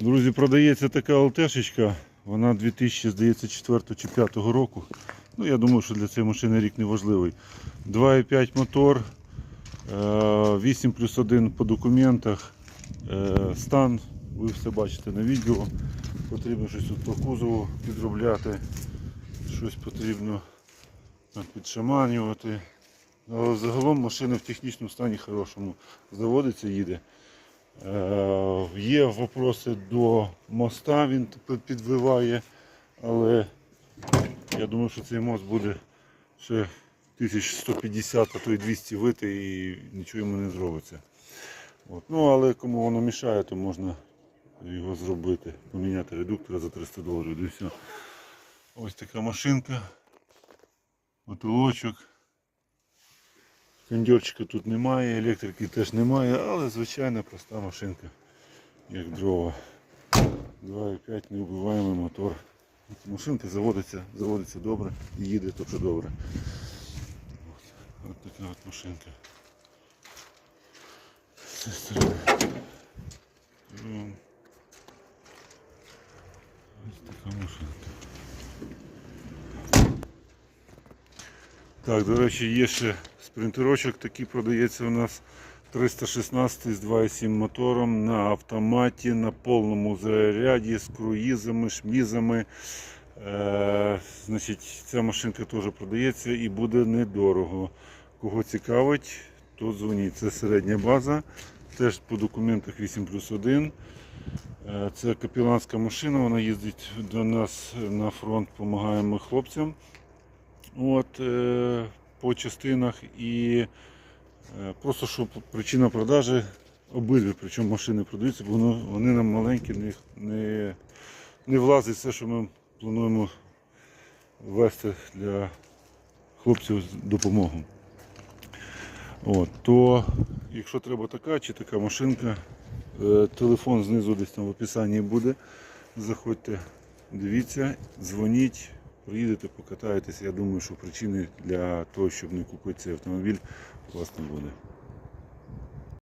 Друзі, продається така ЛТшечка, вона 2004 чи 5 року. Ну, я думаю, що для цієї машини рік не важливий. 2,5 мотор, е, 8 плюс 1 по документах. Е, Стан, ви все бачите на відео. Потрібно щось тут по кузову підробляти, щось потрібно підшаманювати. Але загалом машина в технічному стані хорошому. Заводиться, їде. Е, Є вопроси до моста, він підвиває, але я думаю, що цей мост буде ще 1150, а то й 200 вити і нічого йому не зробиться. От. Ну, але кому воно мішає, то можна його зробити, поміняти редуктора за 300 доларів. Ось така машинка, мотолочок. Кондьорчика тут немає, електрики теж немає, але звичайна проста машинка, як дрова. 2,5 неубиваємий мотор. Машинка заводиться, заводиться добре і їде теж добре. От така от машинка. З цієї сторони. М. Ось така машинка. Так, до речі, є ще спринтерочок, такий продається у нас 316 з 2,7 мотором на автоматі, на повному заряді з круїзами, шмізами. Е, значить, ця машинка теж продається і буде недорого. Кого цікавить, то дзвоніть. Це середня база, теж по документах 8 плюс 1. Е, Це капіланська машина, вона їздить до нас на фронт, допомагаємо хлопцям. От, е, по частинах і е, просто що причина продажі обидві, причому машини продаються, бо воно- вони нам маленькі, не, не, не влазить все, що ми плануємо ввести для хлопців допомогу. От, то якщо треба така чи така машинка, е, телефон знизу десь там в описанні буде. Заходьте, дивіться, дзвоніть, приїдете, покатаєтесь. Я думаю, що причини для того, щоб не купити цей автомобіль, у вас не буде.